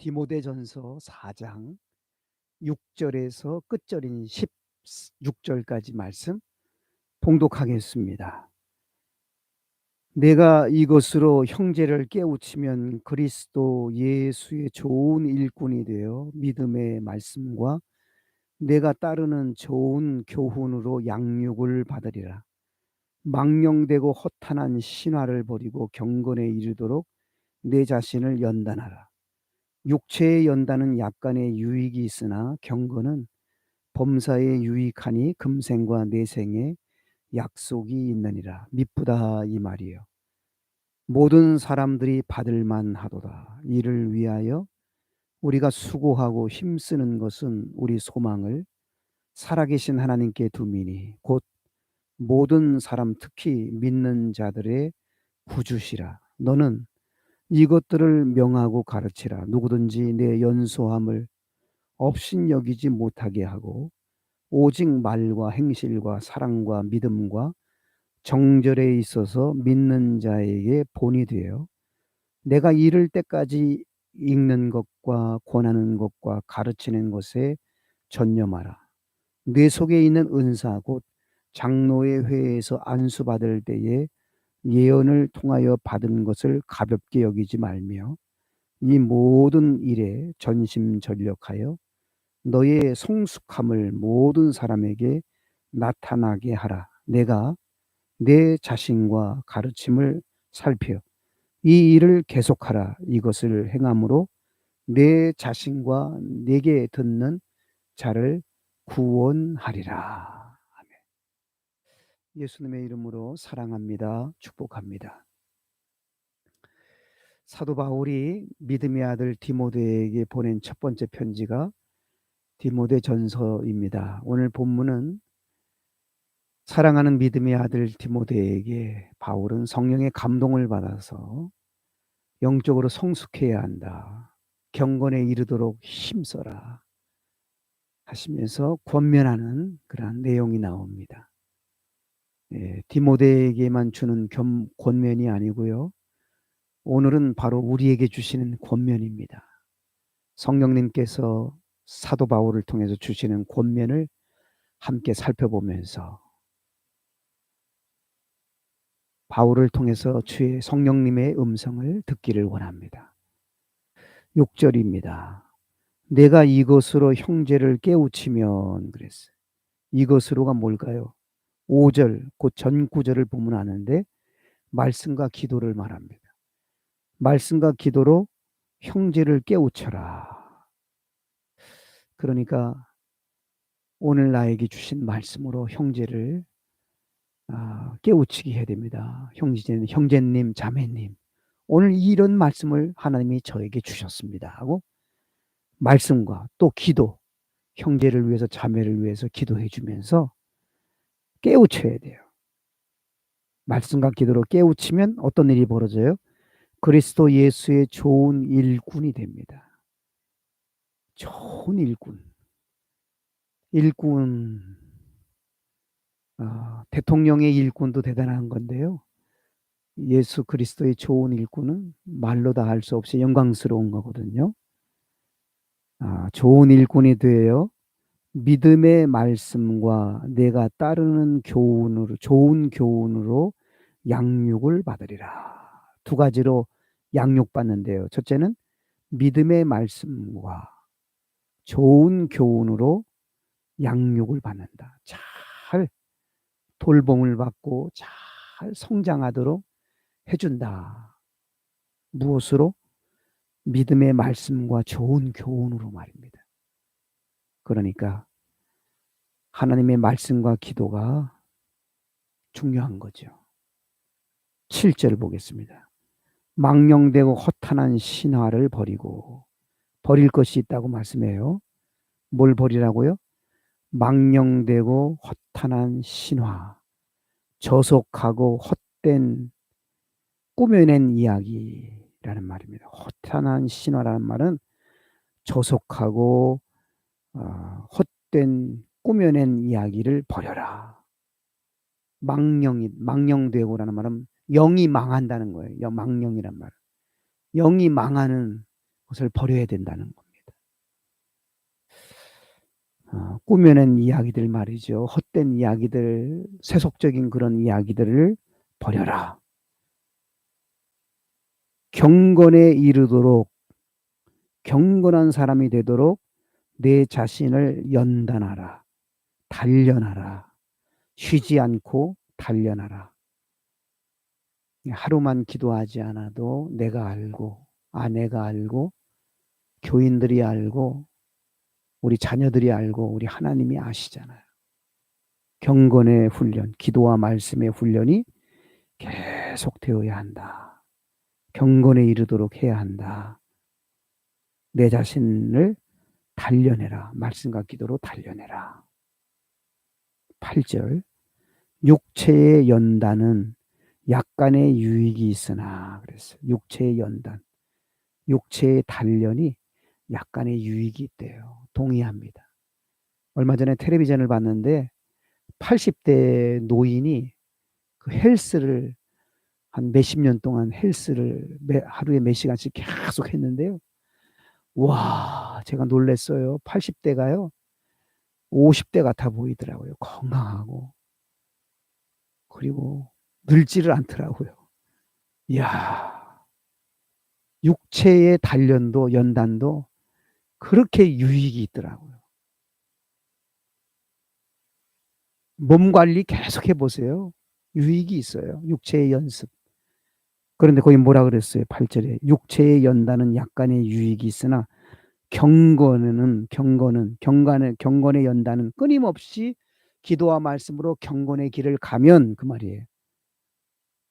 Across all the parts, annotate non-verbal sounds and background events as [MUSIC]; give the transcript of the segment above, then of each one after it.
디모데전서 4장 6절에서 끝절인 16절까지 말씀 봉독하겠습니다. 내가 이것으로 형제를 깨우치면 그리스도 예수의 좋은 일꾼이 되어 믿음의 말씀과 내가 따르는 좋은 교훈으로 양육을 받으리라. 망령되고 허탄한 신화를 버리고 경건에 이르도록 내 자신을 연단하라. 육체의 연단은 약간의 유익이 있으나 경건은 범사에 유익하니 금생과 내생에 약속이 있느니라. 미쁘다 이 말이요. 모든 사람들이 받을 만하도다. 이를 위하여 우리가 수고하고 힘쓰는 것은 우리 소망을 살아계신 하나님께 두미니 곧 모든 사람 특히 믿는 자들의 구주시라. 너는 이것들을 명하고 가르치라. 누구든지 내 연소함을 업신여기지 못하게 하고 오직 말과 행실과 사랑과 믿음과 정절에 있어서 믿는 자에게 본이 되어 내가 이를 때까지 읽는 것과 권하는 것과 가르치는 것에 전념하라. 내 속에 있는 은사 곧 장로의 회에서 안수받을 때에 예언을 통하여 받은 것을 가볍게 여기지 말며 이 모든 일에 전심전력하여 너의 성숙함을 모든 사람에게 나타나게 하라. 내가 내 자신과 가르침을 살펴 이 일을 계속하라. 이것을 행함으로 내 자신과 내게 듣는 자를 구원하리라. 예수님의 이름으로 사랑합니다. 축복합니다. 사도 바울이 믿음의 아들 디모데에게 보낸 첫 번째 편지가 디모데 전서입니다. 오늘 본문은 사랑하는 믿음의 아들 디모데에게 바울은 성령의 감동을 받아서 영적으로 성숙해야 한다. 경건에 이르도록 힘써라. 하시면서 권면하는 그러한 내용이 나옵니다. 예, 디모데에게만 주는 겸, 권면이 아니고요. 오늘은 바로 우리에게 주시는 권면입니다. 성령님께서 사도 바울을 통해서 주시는 권면을 함께 살펴보면서 바울을 통해서 주의 성령님의 음성을 듣기를 원합니다. 6절입니다. 내가 이것으로 형제를 깨우치면 그랬어요. 이것으로가 뭘까요? 5절 곧 전구절을 보면 아는데 말씀과 기도를 말합니다. 말씀과 기도로 형제를 깨우쳐라. 그러니까 오늘 나에게 주신 말씀으로 형제를 아, 깨우치게 해야 됩니다. 형제는 형제님, 자매님. 오늘 이런 말씀을 하나님이 저에게 주셨습니다. 하고 말씀과 또 기도, 형제를 위해서 자매를 위해서 기도해 주면서 깨우쳐야 돼요. 말씀과 기도로 깨우치면 어떤 일이 벌어져요? 그리스도 예수의 좋은 일꾼이 됩니다. 좋은 일꾼. 일꾼. 어, 대통령의 일꾼도 대단한 건데요. 예수 그리스도의 좋은 일꾼은 말로 다 할 수 없이 영광스러운 거거든요. 아, 좋은 일꾼이 되어 믿음의 말씀과 내가 따르는 교훈으로 좋은 교훈으로 양육을 받으리라. 두 가지로 양육받는데요. 첫째는 믿음의 말씀과 좋은 교훈으로 양육을 받는다. 잘 돌봄을 받고 잘 성장하도록 해준다. 무엇으로? 믿음의 말씀과 좋은 교훈으로 말입니다. 그러니까 하나님의 말씀과 기도가 중요한 거죠. 7절 보겠습니다. 망령되고 허탄한 신화를 버리고 버릴 것이 있다고 말씀해요. 뭘 버리라고요? 망령되고 허탄한 신화, 저속하고 헛된 꾸며낸 이야기라는 말입니다. 허탄한 신화라는 말은 저속하고 어, 헛된 꾸며낸 이야기를 버려라. 망령이 망령되고라는 말은 영이 망한다는 거예요. 망령이란 말. 영이 망하는 것을 버려야 된다는 겁니다. 어, 꾸며낸 이야기들 말이죠. 헛된 이야기들, 세속적인 그런 이야기들을 버려라. 경건에 이르도록 경건한 사람이 되도록 내 자신을 연단하라. 단련하라. 쉬지 않고 단련하라. 하루만 기도하지 않아도 내가 알고 아내가 알고 교인들이 알고 우리 자녀들이 알고 우리 하나님이 아시잖아요. 경건의 훈련, 기도와 말씀의 훈련이 계속 되어야 한다. 경건에 이르도록 해야 한다. 내 자신을 단련해라. 말씀과 기도로 단련해라. 8절. 육체의 연단은 약간의 유익이 있으나 그랬어요. 육체의 연단. 육체의 단련이 약간의 유익이 있대요. 동의합니다. 얼마 전에 텔레비전을 봤는데 80대 노인이 그 헬스를 한 몇십 년 동안 헬스를 매, 하루에 몇 시간씩 계속 했는데요. 와, 제가 놀랬어요. 80대가요. 50대 같아 보이더라고요. 건강하고. 그리고 늙지를 않더라고요. 이야. 육체의 단련도 연단도 그렇게 유익이 있더라고요. 몸 관리 계속 해보세요. 유익이 있어요. 육체의 연습. 그런데 거기 뭐라 그랬어요? 8절에. 육체의 연단은 약간의 유익이 있으나 경건은 경건은 경건의 경건의 연단은 끊임없이 기도와 말씀으로 경건의 길을 가면 그 말이에요.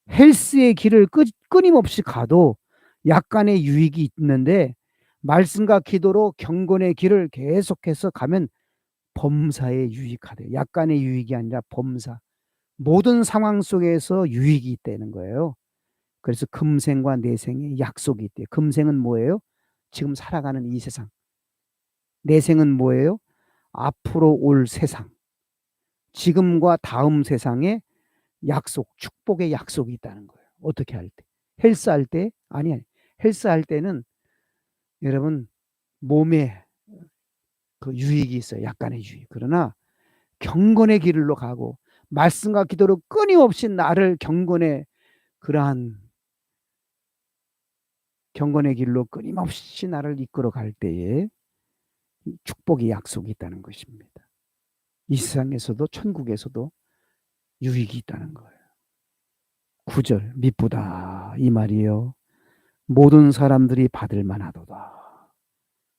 헬스의 길을 끊임없이 가도 약간의 유익이 있는데 말씀과 기도로 경건의 길을 계속해서 가면 범사에 유익하대. 약간의 유익이 아니라 범사. 모든 상황 속에서 유익이 있다는 거예요. 그래서 금생과 내생의 약속이 있대. 금생은 뭐예요? 지금 살아가는 이 세상. 내 생은 뭐예요? 앞으로 올 세상. 지금과 다음 세상에 약속, 축복의 약속이 있다는 거예요. 어떻게 할 때? 헬스 할 때? 아니, 아니. 헬스 할 때는 여러분 몸에 그 유익이 있어요. 약간의 유익. 그러나 경건의 길로 가고 말씀과 기도로 끊임없이 나를 경건의 그러한 경건의 길로 끊임없이 나를 이끌어 갈 때에 축복의 약속이 있다는 것입니다. 이 세상에서도 천국에서도 유익이 있다는 거예요. 구절 미쁘다 이 말이요. 모든 사람들이 받을 만하도다.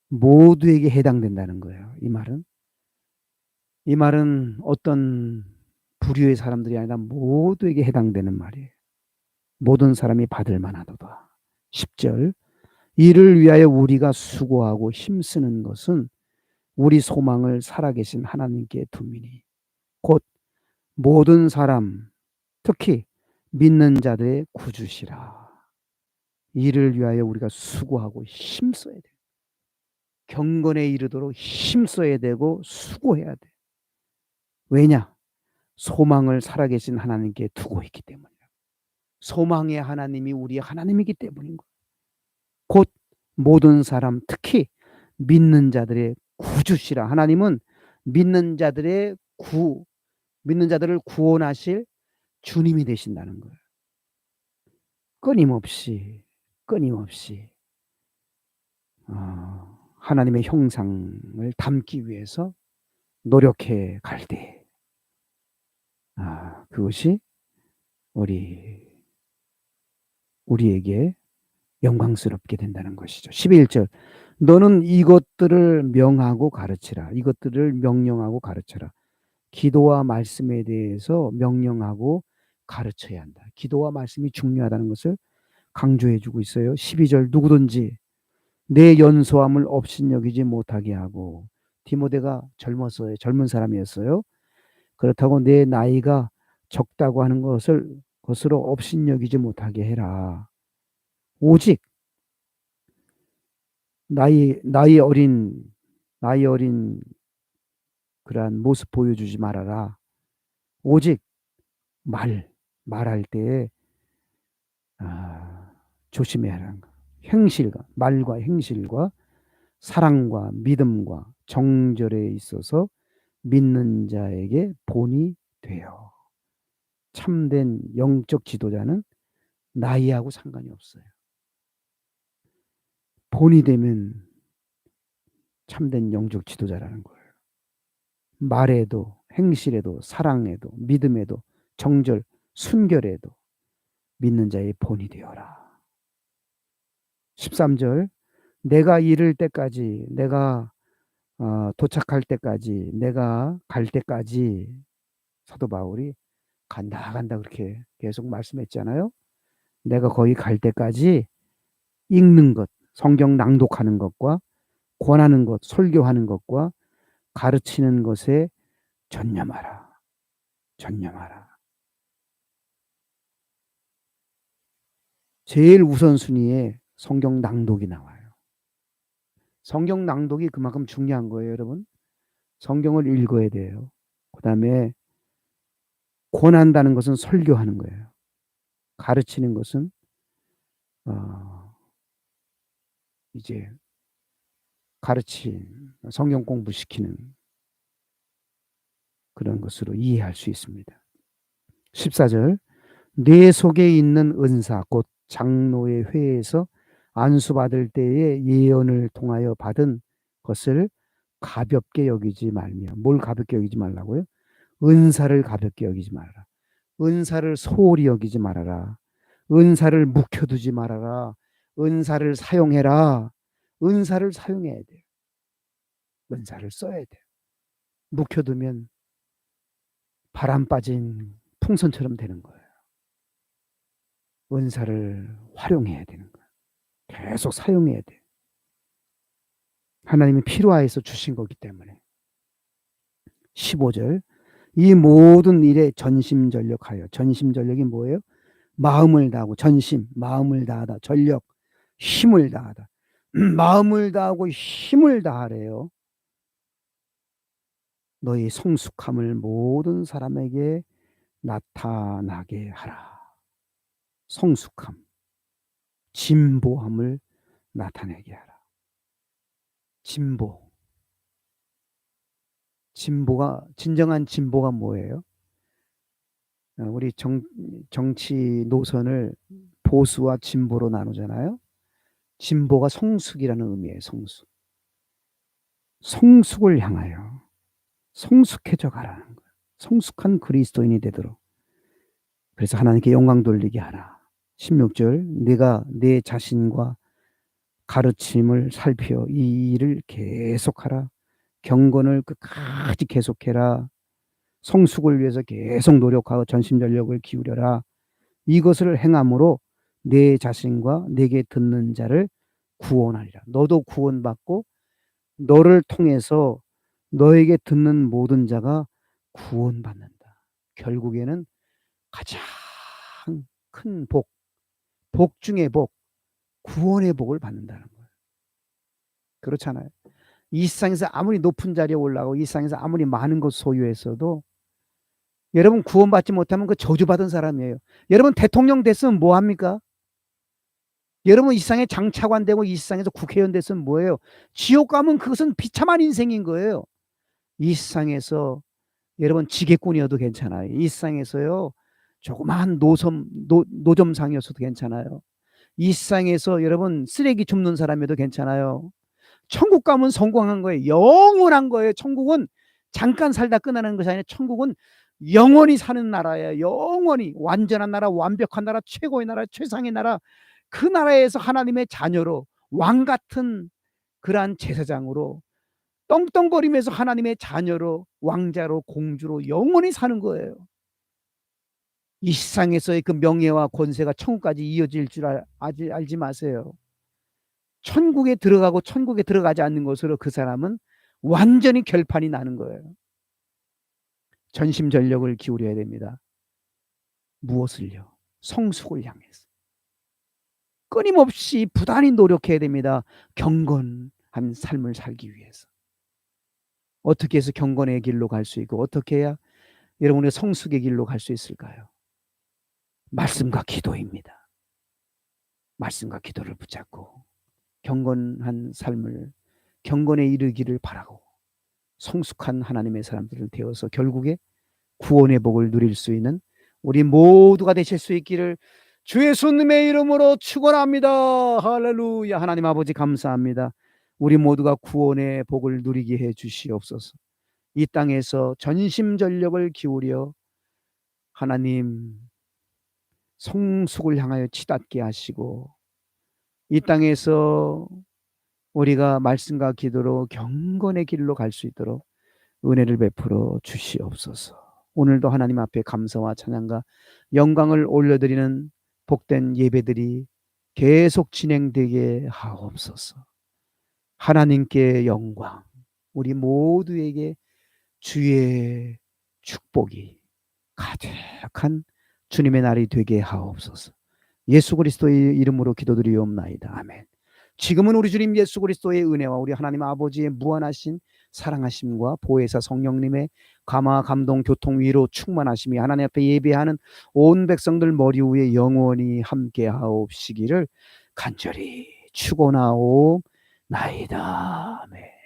모두에게 해당된다는 거예요. 이 말은 이 말은 어떤 부류의 사람들이 아니라 모두에게 해당되는 말이에요. 모든 사람이 받을 만하도다. 10절 이를 위하여 우리가 수고하고 힘쓰는 것은 우리 소망을 살아계신 하나님께 두미니 곧 모든 사람 특히 믿는 자들의 구주시라. 이를 위하여 우리가 수고하고 힘써야 돼. 경건에 이르도록 힘써야 되고 수고해야 돼. 왜냐? 소망을 살아계신 하나님께 두고 있기 때문이야. 소망의 하나님이 우리 하나님이기 때문인 거야. 곧 모든 사람 특히 믿는 자들의 구주시라. 하나님은 믿는 자들의 구 믿는 자들을 구원하실 주님이 되신다는 거예요. 끊임없이 끊임없이 어, 하나님의 형상을 담기 위해서 노력해 갈 때, 아, 그것이 우리, 우리에게 영광스럽게 된다는 것이죠. 11절. 너는 이것들을 명하고 가르치라. 이것들을 명령하고 가르쳐라. 기도와 말씀에 대해서 명령하고 가르쳐야 한다. 기도와 말씀이 중요하다는 것을 강조해 주고 있어요. 12절 누구든지 내 연소함을 업신여기지 못하게 하고 디모데가 젊었어요. 젊은 사람이었어요. 그렇다고 내 나이가 적다고 하는 것을 것으로 업신여기지 못하게 해라. 오직 나이 나이 어린 나이 어린 그러한 모습 보여주지 말아라. 오직 말 말할 때 아, 거. 행실과 말과 행실과 사랑과 믿음과 정절에 있어서 믿는 자에게 본이 되어 참된 영적 지도자는 나이하고 상관이 없어요. 본이 되면 참된 영적 지도자라는 거예요. 말에도 행실에도 사랑에도 믿음에도 정절 순결에도 믿는 자의 본이 되어라. 13절 내가 이를 때까지 내가 어, 도착할 때까지 내가 갈 때까지 사도 바울이 간다 간다 그렇게 계속 말씀했잖아요. 내가 거기 갈 때까지 읽는 것, 성경 낭독하는 것과 권하는 것, 설교하는 것과 가르치는 것에 전념하라. 전념하라. 제일 우선순위에 성경 낭독이 나와요. 성경 낭독이 그만큼 중요한 거예요, 여러분. 성경을 읽어야 돼요. 그 다음에 권한다는 것은 설교하는 거예요. 가르치는 것은 어, 이제 가르친 성경 공부시키는 그런 것으로 이해할 수 있습니다. 14절 내 속에 있는 은사 곧 장로의 회에서 안수 받을 때에 예언을 통하여 받은 것을 가볍게 여기지 말며 뭘 가볍게 여기지 말라고요? 은사를 가볍게 여기지 말아라. 은사를 소홀히 여기지 말아라. 은사를 묵혀두지 말아라. 은사를 사용해라. 은사를 사용해야 돼요. 은사를 써야 돼요. 묵혀두면 바람 빠진 풍선처럼 되는 거예요. 은사를 활용해야 되는 거예요. 계속 사용해야 돼요. 하나님이 필요하여서 주신 거기 때문에. 15절 이 모든 일에 전심전력하여 전심전력이 뭐예요? 마음을 다하고 전심, 마음을 다하다, 전력, 힘을 다하다. [CLEARS THROAT] 마음을 다하고 힘을 다하래요. 너희 성숙함을 모든 사람에게 나타나게 하라. 성숙함, 진보함을 나타내게 하라. 진보. 진보가 진정한 진보가 뭐예요? 어, 우리 정, 정치 노선을 보수와 진보로 나누잖아요. 진보가 성숙이라는 의미예요. 성숙. 성숙을 향하여 성숙해져 가라는 거예요. 성숙한 그리스도인이 되도록. 그래서 하나님께 영광 돌리게 하라. 16절 내가 내 자신과 가르침을 살펴 이 일을 계속하라. 경건을 끝까지 계속해라. 성숙을 위해서 계속 노력하고 전심전력을 기울여라. 이것을 행함으로 내 자신과 내게 듣는 자를 구원하리라. 너도 구원받고 너를 통해서 너에게 듣는 모든 자가 구원받는다. 결국에는 가장 큰 복, 복 중의 복, 구원의 복을 받는다는 거예요. 그렇잖아요. 이 세상에서 아무리 높은 자리에 올라가고 이 세상에서 아무리 많은 것 소유했어도 여러분 구원받지 못하면 그 저주받은 사람이에요. 여러분 대통령 됐으면 뭐 합니까? 여러분 이 세상에 장차관 되고 이 세상에서 국회의원 됐으면 뭐예요? 지옥 가면 그것은 비참한 인생인 거예요. 이 세상에서 여러분 지게꾼이어도 괜찮아요. 이 세상에서요 조그마한 노섬 노, 노점상이었어도 괜찮아요. 이 세상에서 여러분 쓰레기 줍는 사람이어도 괜찮아요. 천국 가면 성공한 거예요. 영원한 거예요. 천국은 잠깐 살다 끝나는 것이 아니라 천국은 영원히 사는 나라예요. 영원히 완전한 나라, 완벽한 나라, 최고의 나라, 최상의 나라. 그 나라에서 하나님의 자녀로 왕 같은 그러한 제사장으로 떵떵거리면서 하나님의 자녀로 왕자로 공주로 영원히 사는 거예요. 이 세상에서의 그 명예와 권세가 천국까지 이어질 줄 알, 알지 마세요. 천국에 들어가고 천국에 들어가지 않는 것으로 그 사람은 완전히 결판이 나는 거예요. 전심전력을 기울여야 됩니다. 무엇을요? 성숙을 향해서. 끊임없이 부단히 노력해야 됩니다. 경건한 삶을 살기 위해서. 어떻게 해서 경건의 길로 갈 수 있고 어떻게 해야 여러분의 성숙의 길로 갈 수 있을까요? 말씀과 기도입니다. 말씀과 기도를 붙잡고 경건한 삶을 경건에 이르기를 바라고 성숙한 하나님의 사람들을 되어서 결국에 구원의 복을 누릴 수 있는 우리 모두가 되실 수 있기를 주 예수님의 이름으로 축원합니다. 할렐루야. 하나님 아버지 감사합니다. 우리 모두가 구원의 복을 누리게 해 주시옵소서. 이 땅에서 전심전력을 기울여 하나님 성숙을 향하여 치닫게 하시고 이 땅에서 우리가 말씀과 기도로 경건의 길로 갈 수 있도록 은혜를 베풀어 주시옵소서. 오늘도 하나님 앞에 감사와 찬양과 영광을 올려드리는 복된 예배들이 계속 진행되게 하옵소서. 하나님께 영광, 우리 모두에게 주의 축복이 가득한 주님의 날이 되게 하옵소서. 예수 그리스도의 이름으로 기도드리옵나이다. 아멘. 지금은 우리 주님 예수 그리스도의 은혜와 우리 하나님 아버지의 무한하신 사랑하심과 보혜사 성령님의 감화 감동 교통 위로 충만하심이 하나님 앞에 예배하는 온 백성들 머리 위에 영원히 함께 하옵시기를 간절히 축원하옵나이다. 아멘.